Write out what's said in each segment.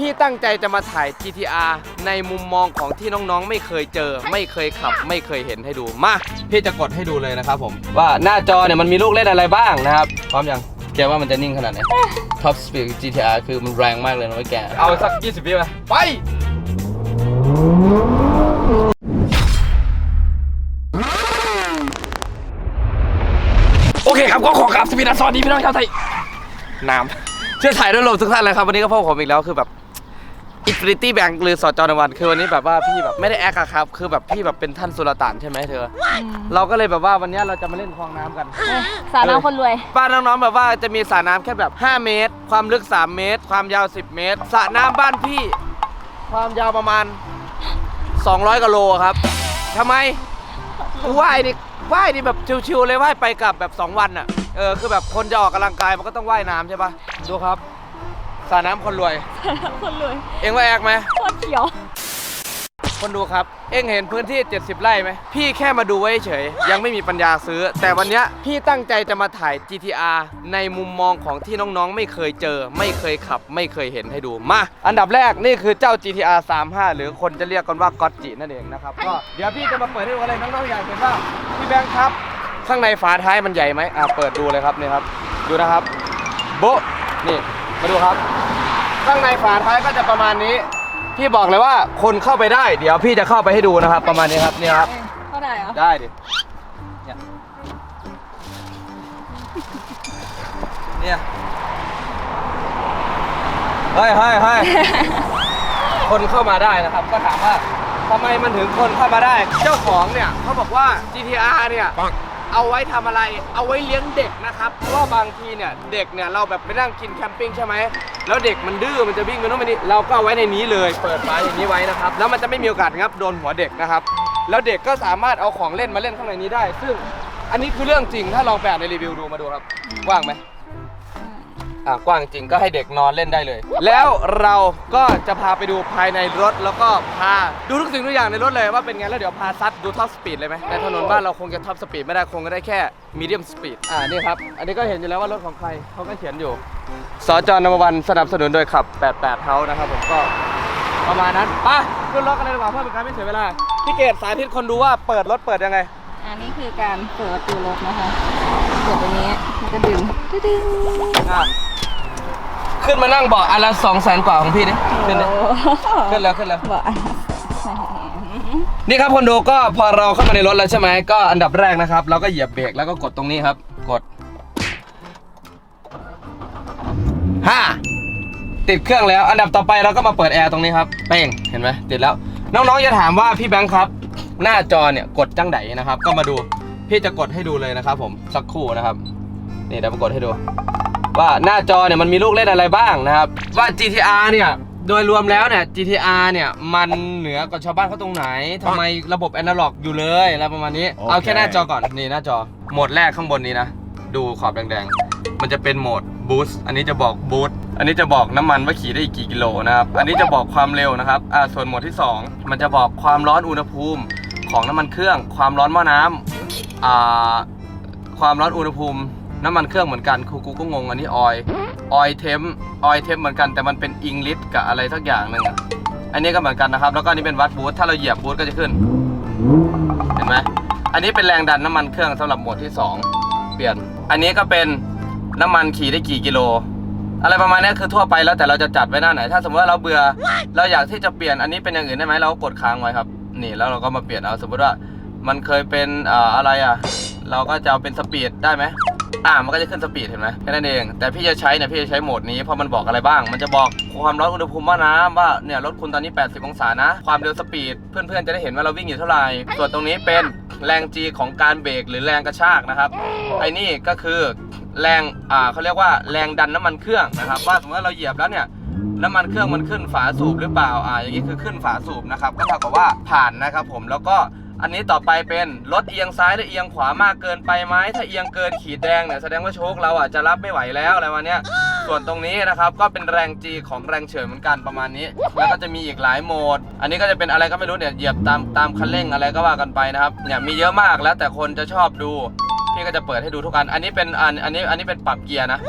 พี่ตั้งใจจะมาถ่าย GTR ในมุมมองของที่น้องๆ ไม่เคยเจอ ไม่เคยขับ ไม่เคยเห็นให้ดู มา พี่จะกดให้ดูเลยนะครับผม ว่าหน้าจอเนี่ยมันมีลูกเล่นอะไรบ้างนะครับ พร้อมยังแกว่ามันจะนิ่งขนาดไหน Top Speed GTR คือมันแรงมากเลยนะเว้ยแก เอาสัก 20วิไปไปโอเคครับก็ขอกราบสวีดัสสวัสดีพี่น้องชาวไทยน้ำเชื่อถ่ายด้วยลมทุกท่านเลยครับ วันนี้ก็พบผมอีกแล้วคือแบบ Infinity Bank หรือสจอนวันคือวันนี้แบบว่าพี่แบบไม่ได้แอคอะครับ คือแบบพี่แบบเป็นท่านสุลต่านใช่ไหมเธอ เราก็เลยแบบว่าวันนี้เราจะมาเล่นคลองน้ำกันสาวน้ำคนรวยบ้านน้องๆแบบว่าจะมีสระน้ำแค่แบบ 5 เมตร ความลึก 3 เมตร ความยาว 10 เมตรสระน้ำบ้านพี่ ความยาวประมาณ 200กิโลครับทำไมว่ายนี่ว่ายนี่แบบชิวๆเลยว่ายไปกลับแบบ 2 วันอะเออคือแบบคนจะออกกำลังกายมันก็ต้องว่ายน้ำใช่ปะดูครับ สระน้ำคนรวย คนรวยเอ็งว่าแอกไหม โคตรเขียว คนดูครับ เอ็งเห็นพื้นที่ 70 ไร่ไหม พี่แค่มาดูไว้เฉย ยังไม่มีปัญญาซื้อ แต่วันเนี้ยพี่ตั้งใจจะมาถ่าย GTR ในมุมมองของที่น้องๆ ไม่เคยเจอ ไม่เคยขับ ไม่เคยเห็นให้ดู มา อันดับแรกนี่คือเจ้า GTR 35 หรือคนจะเรียกกันว่าก็อตจินั่นเองนะครับ ก็เดี๋ยวพี่จะมาเปิดให้ดูอะไรน้องๆอยากเห็นว่าพี่แบงค์ครับ ข้างในฝาท้ายมันใหญ่ไหมอ่าเปิดดูเลยครับนี่ครับ ดูนะครับ โบะนี่ มาดูครับข้างในฝาท้ายก็จะประมาณนี้ พี่บอกเลยว่าคนเข้าไปได้ เดี๋ยวพี่จะเข้าไปให้ดูนะครับ ประมาณนี้ครับเนี่ยครับเท่าไหร่เหรอได้ดิเนี่ยเนี่ยเฮ้ยเฮ้ยเฮ้ยคนเข้ามาได้นะครับ ก็ถามว่าทำไมมันถึงคนเข้ามาได้ เจ้าของเนี่ยเขาบอกว่า GTR เนี่ย เอาไว้ทำอะไร เอาไว้เลี้ยงเด็กนะครับ เพราะว่าบางทีเนี่ยเด็กเนี่ยเราแบบไปนั่งกินแคมปิ้งใช่ไหม แล้วเด็กมันดื้อมันจะวิ่งไปโน่นไปนี่เราก็เอาไว้ในนี้เลย เปิดฝาอย่างนี้ไว้นะครับ แล้วมันจะไม่มีโอกาสงับโดนหัวเด็กนะครับ แล้วเด็กก็สามารถเอาของเล่นมาเล่นข้างในนี้ได้ ซึ่งอันนี้คือเรื่องจริงถ้าลองแปะในรีวิวดูมาดูครับว่างไหม อะกว้างจริงก็ให้เด็กนอนเล่นได้เลย แล้วเราก็จะพาไปดูภายในรถแล้วก็พาดูทุกสิ่งทุกอย่างในรถเลยว่าเป็นไงแล้วเดี๋ยวพาซัดดูท็อปสปีดเลยไหมแต่ถนนบ้านเราคงจะท็อปสปีดไม่ได้คงจะได้แค่มีเดียมสปีดอ่านี่ครับ อันนี้ก็เห็นอยู่แล้วว่ารถของใครเขาก็เขียนอยู่สจนววันสนับสนุนโดยขับ 88เท้านะครับผมก็ประมาณนั้นไปขึ้นรถกันเลยดีกว่าเพื่อเป็นการไม่เสียเวลาพี่เกดสาธิตคนดูว่าเปิดรถเปิดยังไงอันนี้คือการเปิดประตูรถนะคะเปิดตรงนี้แล้วก็ดึงดึงอะ ขึ้นมานั่งเบาะอันละสองแสนกว่าของพี่ดิขึ้นดิขึ้นแล้วขึ้นแล้ว บอกนี่ครับคนดูก็พอเราเข้ามาในรถแล้วใช่ไหมก็อันดับแรกนะครับ เราก็เหยียบเบรกแล้วก็กดตรงนี้ครับ กดห้าติดเครื่องแล้ว อันดับต่อไปเราก็มาเปิดแอร์ตรงนี้ครับเป้งเห็นไหมติดแล้ว น้องๆจะถามว่าพี่แบงค์ครับ หน้าจอเนี่ยกดจังไดนะครับ ก็มาดูพี่จะกดให้ดูเลยนะครับ ผมสักครู่นะครับ นี่เดี๋ยวมากดให้ดู ว่าหน้าจอเนี่ยมันมีลูกเล่นอะไรบ้างนะครับ ว่า GTR เนี่ยโดยรวมแล้วเนี่ย GTR เนี่ยมันเหนือกว่าชาวบ้านเขาตรงไหนทำไมระบบแอนาล็อกอยู่เลยอะไรประมาณนี้ โอเค เอาแค่หน้าจอก่อนนี่หน้าจอโหมดแรกข้างบนนี้นะ ดูขอบแดงๆ มันจะเป็นโหมดบูสต์อันนี้จะบอกบูสต์อันนี้จะบอกน้ำมันว่าขี่ได้อีกกี่กิโลนะครับ อันนี้จะบอกความเร็วนะครับอ่าส่วนโหมดที่ 2 มันจะบอกความร้อนอุณหภูมิของน้ำมันเครื่อง ความร้อนหม้อน้ำอ่าความร้อนอุณหภูมิ น้ำมันเครื่องเหมือนกันครูกูก็งงอันนี้ออยออยเทมออยเทมเหมือนกันแต่มันเป็นอิงลิสกับอะไรสักอย่างหนึ่งอะอันนี้ก็เหมือนกันนะครับ แล้วก็อันนี้เป็นวัดบูทถ้าเราเหยียบบูทก็จะขึ้น เห็นไหมอันนี้เป็นแรงดันน้ำมันเครื่องสำหรับหมวดที่ 2 เปลี่ยน อันนี้ก็เป็นน้ำมันขี่ได้กี่กิโล อะไรประมาณนี้คือทั่วไปแล้วแต่เราจะจัดไว้หน้าไหน ถ้าสมมติว่าเราเบื่อเราอยากที่จะเปลี่ยนอันนี้เป็นอย่างอื่นได้ไหมเรากดค้างไว้ครับ นี่แล้วเราก็มาเปลี่ยนเอาสมมติว่ามันเคยเป็นออะไรอะ เราก็จะเอาเป็นสปีดได้ไหม อ่ามันก็จะขึ้นสปีดเห็นไหมแค่นั้นเอง แต่พี่จะใช้เนี่ยพี่จะใช้โหมดนี้เพราะมันบอกอะไรบ้าง มันจะบอกความร้อนอุณหภูมิว่าน้ำว่าเนี่ยรถคุณตอนนี้ 80 องศานะ ความเร็วสปีด เพื่อนๆจะได้เห็นว่าเราวิ่งอยู่เท่าไหร่ ส่วนตรงนี้เป็นแรง G ของการเบรกหรือแรงกระชากนะครับไอ้นี่ก็คือแรงอ่าเขาเรียกว่าแรงดันน้ำมันเครื่องนะครับ ว่าสมมติว่าเราเหยียบแล้วเนี่ยน้ำมันเครื่องมันขึ้นฝาสูบหรือเปล่าอ่าอย่างนี้คือขึ้นฝาสูบนะครับก็เท่ากับว่าผ่านนะครับผมแล้วก็ อันนี้ต่อไปเป็นรถเอียงซ้ายหรือเอียงขวามากเกินไปไหมถ้าเอียงเกินขีดแดงเนี่ยแสดงว่าโชคเราอะจะรับไม่ไหวแล้วอะไรวันเนี้ยส่วนตรงนี้นะครับก็เป็นแรง G ของแรงเฉื่อยเหมือนกันประมาณนี้ แล้วก็จะมีอีกหลายโหมด อันนี้ก็จะเป็นอะไรก็ไม่รู้เนี่ยเหยียบตามตามคันเร่งอะไรก็ว่ากันไปนะครับเนี่ยมีเยอะมากแล้วแต่คนจะชอบดูพี่ก็จะเปิดให้ดูทุกอัน อันนี้เป็นอันอันนี้อันนี้เป็นปรับเกียร์นะ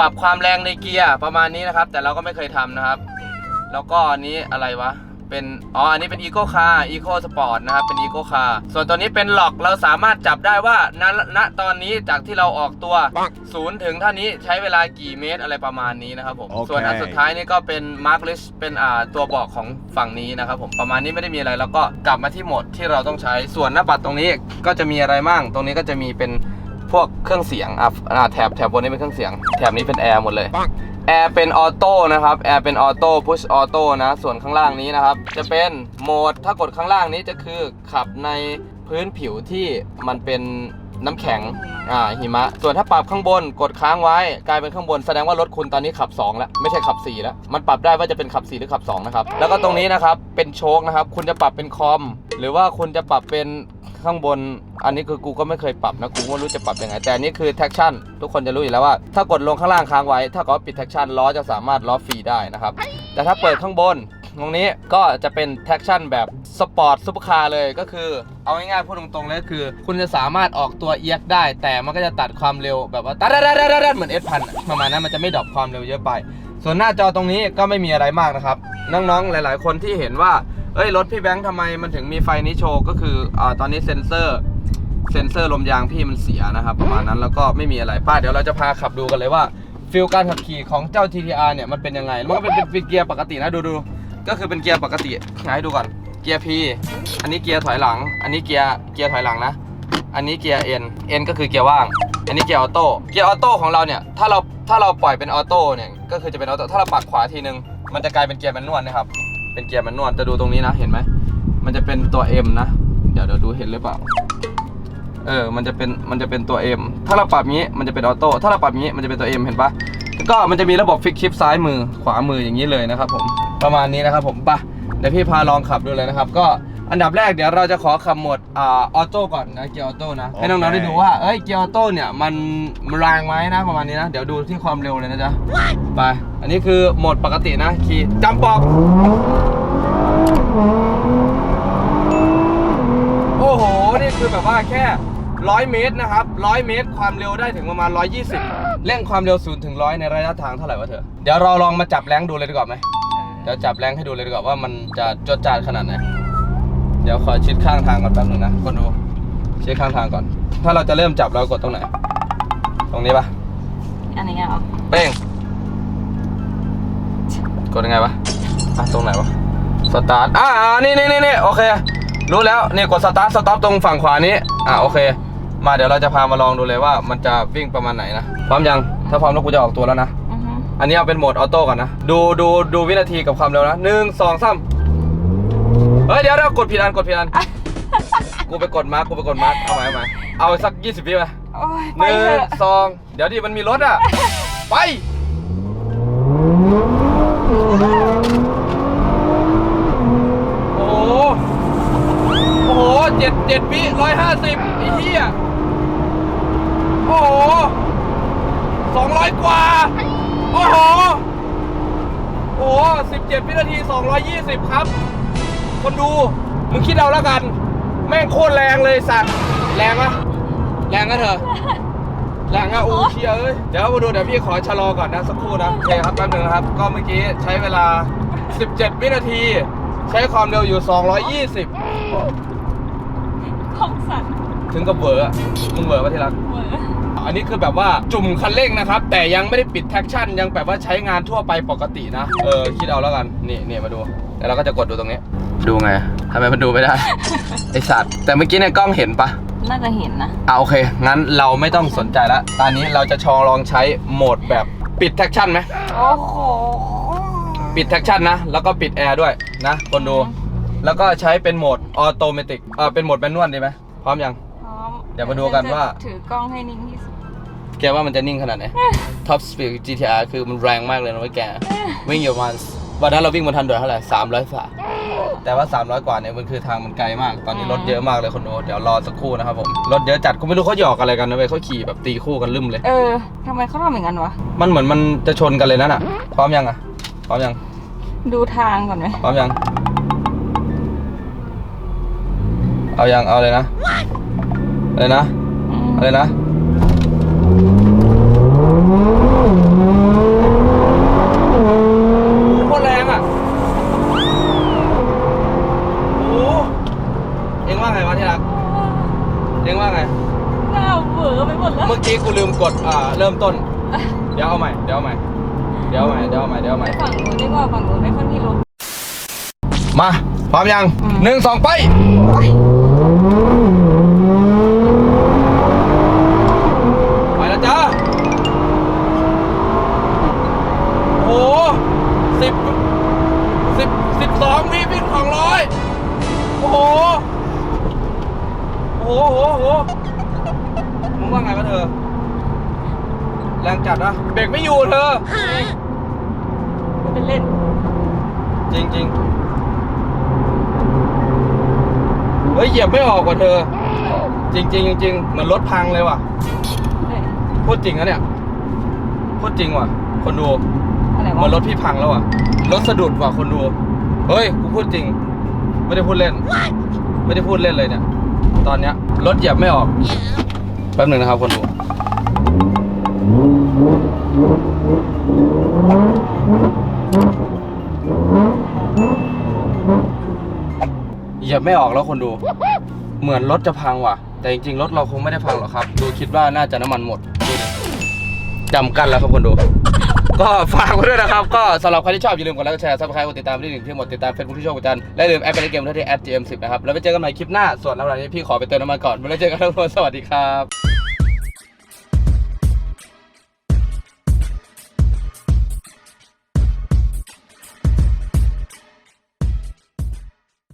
ปรับความแรงในเกียร์ประมาณนี้นะครับ แต่เราก็ไม่เคยทำนะครับ แล้วก็อันนี้อะไรวะ เป็นอ๋ออันนี้เป็น Eco Car Eco Sport นะครับเป็น Eco Car ส่วนตัวนี้เป็นล็อกเราสามารถจับได้ว่าณณตอนนี้จากที่เราออกตัวศูนย์ถึงเท่านี้ใช้เวลากี่เมตรอะไรประมาณนี้นะครับผมโอเคส่วนอันสุดท้ายนี่ก็เป็น Mark List เป็นอ่าตัวบอกของฝั่งนี้นะครับผมประมาณนี้ไม่ได้มีอะไรแล้วก็กลับมาที่โหมดที่เราต้องใช้ส่วนหน้าปัดตรงนี้ก็จะมีอะไรมั่งตรงนี้ก็จะมีเป็นพวกเครื่องเสียงอะอ่าแถบแถบบนนี้เป็นเครื่องเสียง แถบนี้เป็นแอร์หมดเลย แอร์เป็นออโต้นะครับแอร์เป็นออโต้พุชออโต้นะ ส่วนข้างล่างนี้นะครับ จะเป็นโหมดถ้ากดข้างล่างนี้จะคือขับในพื้นผิวที่มันเป็นน้ำแข็งอ่าหิมะ ส่วนถ้าปรับข้างบนกดค้างไว้ กลายเป็นข้างบนแสดงว่ารถคุณตอนนี้ขับ 2 แล้ว ไม่ใช่ขับ 4 แล้ว มันปรับได้ว่าจะเป็นขับ 4 หรือขับ 2 นะครับ แล้วก็ตรงนี้นะครับ เป็นโชคนะครับ คุณจะปรับเป็นคอม หรือว่าคุณจะปรับเป็น ข้างบน อันนี้คือกูก็ไม่เคยปรับนะกูไม่รู้จะปรับยังไง แต่อันนี้คือ traction ทุกคนจะรู้อยู่แล้วว่า ถ้ากดลงข้างล่างค้างไว้ ถ้าก็ปิด traction ล้อจะสามารถล้อฟรีได้นะครับ แต่ถ้าเปิดข้างบนตรงนี้ก็จะเป็น traction แบบสปอร์ตซุปเปอร์คาร์เลยก็คือเอาง่ายๆพูดตรงๆเลยก็คือ คุณจะสามารถออกตัวเอียกได้ แต่มันก็จะตัดความเร็วแบบว่าตัดๆๆๆเหมือน S พันประมาณนั้นมันจะไม่ดรอปความเร็วเยอะไป ส่วนหน้าจอตรงนี้ก็ไม่มีอะไรมากนะครับน้องๆหลาย ๆ คนที่เห็นว่า เอ้ยรถพี่แบงค์ทำไมมันถึงมีไฟนี้โชว์ก็คืออ่าตอนนี้เซ็นเซอร์เซ็นเซอร์ลมยางพี่มันเสียนะครับประมาณนั้นแล้วก็ไม่มีอะไรป้าเดี๋ยวเราจะพาขับดูกันเลยว่าฟิลการขับขี่ของเจ้า TTR เนี่ยมันเป็นยังไงมันก็เป็นเป็นเกียร์ปกตินะดูดูก็คือเป็นเกียร์ปกติให้ดูก่อนเกียร์ P อันนี้เกียร์ถอยหลัง อันนี้เกียร์เกียร์ถอยหลังนะ อันนี้เกียร์ N N ก็คือเกียร์ว่าง อันนี้เกียร์ออโต้เกียร์ออโต้ของเราเนี่ยถ้าเราถ้าเราปล่อยเป็นออโต้เนี่ยก็คือจะเป็นออโต้ถ้าเราปัดขวาทีนึงมันจะกลายเป็นเกียร์แมนนวลนะครับ เป็นเกียร์มันนวดจะดูตรงนี้นะเห็นไหมมันจะเป็นตัว M นะ เดี๋ยวเดี๋ยวดูเห็นหรือเปล่าเออมันจะเป็นมันจะเป็นตัว M ถ้าเราปรับนี้มันจะเป็นออโต้ถ้าเราปรับนี้มันจะเป็นตัว M เห็นปะก็มันจะมีระบบฟิกชิปซ้ายมือขวามืออย่างนี้เลยนะครับผมประมาณนี้นะครับผมไปะเดี๋ยวพี่พาลองขับดูเลยนะครับ ก็ อันดับแรกเดี๋ยวเราจะขอขับโหมดอ่าออโต้ก่อนนะเกียร์ออโต้นะ ให้น้องๆได้ดูว่าเอ้ยเกียร์ออโต้เนี่ยมันมันแรงไหมนะประมาณนี้นะ เดี๋ยวดูที่ความเร็วเลยนะจ๊ะ ไป อันนี้คือโหมดปกตินะขี่จำปอก โอ้โห นี่คือแบบว่าแค่100เมตรนะครับ100เมตร ความเร็วได้ถึงประมาณ 120 เร่งความเร็ว0ถึง100 ในระยะทางเท่าไหร่วะเธอ เดี๋ยวเราลองมาจับแรงดูเลยดีกว่าไหมเดี๋ยวจับแรงให้ดูเลยดีกว่าว่ามันจะจดจานขนาดไหน เดี๋ยวขอชิดข้างทางก่อนแป๊บนึงนะคนดูชิดข้างทางก่อน ถ้าเราจะเริ่มจับเรากดตรงไหน ตรงนี้ปะอันนี้เหรอเป้งกดยังไงวะอะตรงไหนวะสตาร์ทอ่าอ่านี่นี่นี่นี่โอเค รู้แล้วนี่กดสตาร์ทสต็อปตรงฝั่งขวานี้อ่าโอเค มาเดี๋ยวเราจะพามาลองดูเลยว่ามันจะวิ่งประมาณไหนนะพร้อมยังถ้าพร้อมแล้วกูจะออกตัวแล้วนะอือฮึอันนี้เอาเป็นโหมดออโต้ก่อนนะดูดูดูวินาทีกับความเร็วนะหนึ่งสองสาม เฮ้ยเดี๋ยวเดี๋ยวกดผิดอันกดผิดอัน กูไปกดมาร์กกูไปกดมาร์กเอาใหม่เอาใหม่เอาสักยี่สิบวิไหมโอ้ยหไปนึ่เถงอะสองเดี๋ยวดิมันมีรถอะ ไปโอ้โหโอ้โหเจ็ดเจ็ดวิร้อยห้าสิบไอ้เหี้ยโอ้โหสองร้อยกว่า โอ้โห โอ้สิบเจ็ดวินาทีสองร้อยยี่สิบครับ คนดู มึงคิดเอาแล้วกัน แม่งโคตรแรงเลยสัตว์แรงปะแรงก็เถอะแรงอะโอ้เชียเอ้ยเดี๋ยวมาดูเดี๋ยวพี่ขอชะลอก่อนนะสักครู่นะโอเคครับแป๊บนึงนะครับ ก็เมื่อกี้ใช้เวลา 17 วินาที ใช้ความเร็วอยู่ 220 ของสัตว์ถึงกับเวอร์อะมึงเวอร์ปะที่รักเหวออันนี้คือแบบว่าจุ่มคันเร่งนะครับ แต่ยังไม่ได้ปิดแท็กชั่น ยังแบบว่าใช้งานทั่วไปปกตินะ เออ คิดเอาแล้วกัน นี่นี่มาดูแล้วเราก็จะกดดูตรงนี้ ดูไงทำไมมันดูไม่ได้ ไอสัตว์ แต่เมื่อกี้ในกล้องเห็นปะน่าจะเห็นนะอ่าโอเค งั้นเราไม่ต้องสนใจละ ตอนนี้เราจะชองลองใช้โหมดแบบปิดแท็กชั่นไหม โอ้โหปิดแท็กชั่นนะ แล้วก็ปิดแอร์ด้วยนะ คนดู แล้วก็ใช้เป็นโหมดออโตเมติกเออเป็นโหมดแมนนวลดีไหมพร้อมยัง พร้อมเดี๋ยวมาดูกันว่า ถือกล้องให้นิ่งที่สุด แกว่ามันจะนิ่งขนาดไหน Top Speed GTR คือมันแรงมากเลยนะเว้ยแกวิ่งอยู่ประมาณ วันนั้นเราวิ่งบนทางด่วนเท่าไหร่300ฝ่าแต่ว่า 300 กว่าเนี่ยมันคือทางมันไกลมาก ตอนนี้รถเยอะมากเลยคนดูเดี๋ยวรอสักครู่นะครับผมรถเยอะจัดกูไม่รู้เขาหยอกอะไรกันนะเว้ยเขาขี่แบบตีคู่กันลืมเลย เออทำไมเขาทำอย่างนั้นวะ มันเหมือนมันจะชนกันเลยนั่นอะ พร้อมยังอะ พร้อมยัง ดูทางก่อนไหมพร้อมยัง เอายังเอาเลยนะอะไรนะอืมอะไรนะโคตรแรงอะ กี้กูลืมกดอ่าเริ่มต้น เดี๋ยวเอาใหม่ เดี๋ยวเอาใหม่ เดี๋ยวเอาใหม่ เดี๋ยวเอาใหม่ เดี๋ยวเอาใหไปม่ ฝั่งนู้นดีกว่าฝั่งนู้นไม่ค่อยมีรถมา พร้อมยังอืมหนึ่งสองไปไป อยู่เธอเป็นเล่น จริงจริงๆเฮ้ยเหยียบไม่ออกว่ะเธอ จริงจริงๆจริงๆเหมือนรถพังเลยว่ะเฮ้ยพูดจริงนะเนี่ยพูดจริงว่ะ คนดูอะไรเหมือนรวะถพี่พังแล้วว่ะรถสะดุดว่ะคนดู เฮ้ยกูพูดจริง ไม่ได้พูดเล่น ไม่ได้พูดเล่นเลยเนี่ย ตอนเนี้ยรถเหยียบไม่ออกแป๊บหนึ่งนะครับคนดู เหยียบไม่ออกแล้วคนดู เหมือนรถจะพังว่ะ แต่จริงๆ รถเราคงไม่ได้พังหรอกครับ ดูคิดว่าน่าจะน้ำมันหมดดูดิจำกันแล้วครับคนดู ก็ฝากไว้ด้วยนะครับ ก็สำหรับใครที่ชอบอย่าลืมกดไลค์กดแชร์ซับสไครต์กดติดตาม ที่หนึ่งที่หมดติดตามเฟซบุ๊กที่โชคกันและอย่าลืมแอปเปิลเกมที่แอด @gm10 นะครับ แล้วไปเจอกันใหม่คลิปหน้า ส่วนแล้ววันนี้พี่ขอไปเติมน้ำมันก่อนไว้แล้วเจอกันทุกคนสวัสดีครับ